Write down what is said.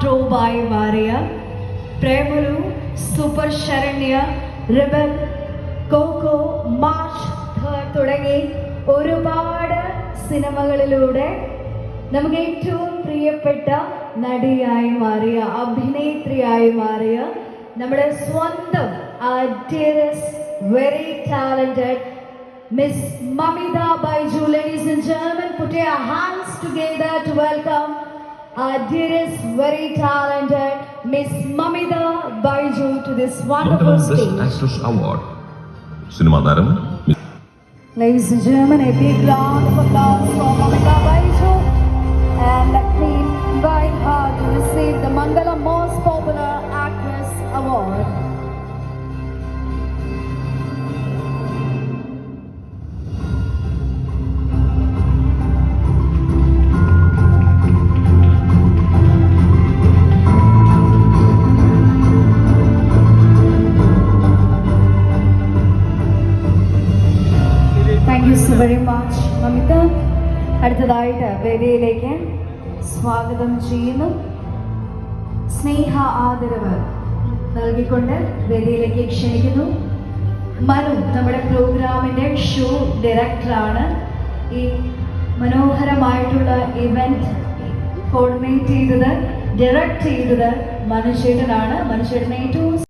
ട്രോബായി മാറിയ പ്രേമലു സൂപ്പർ ശരണ്യ റിബൻ കോക്കോ മാർച്ച് തുടങ്ങി ഒരുപാട് സിനിമകളിലൂടെ നമുക്ക് ഏറ്റവും പ്രിയപ്പെട്ട നടിയായി മാറിയ അഭിനേത്രിയായി മാറിയ നമ്മുടെ സ്വന്തം very talented miss Mamitha ladies and gentlemen, put your hands together to welcome our dearest, very talented Miss Mamida Baiju to this wonderful stage. Actress Award. Cinema Ladies and gentlemen, a big round of applause. Thank you so very much Mamitha അടുത്തതായിട്ട് വേദിയിലേക്ക് സ്വാഗതം ചെയ്യുന്നു. സ്നേഹ ആദരവ് നൽകിക്കൊണ്ട് വേദിയിലേക്ക് ക്ഷണിക്കുന്നു. മനു നമ്മുടെ പ്രോഗ്രാമിന്റെ ഷോ ഡയറക്ടറാണ് ഈ മനോഹരമായിട്ടുള്ള ഇവന്റ് കോർഡിനേറ്റ് ചെയ്തത് ഡയറക്റ്റ് ചെയ്തത് മനുഷ്യനാണ് മനുഷ്യേട്ടനെ ഏറ്റവും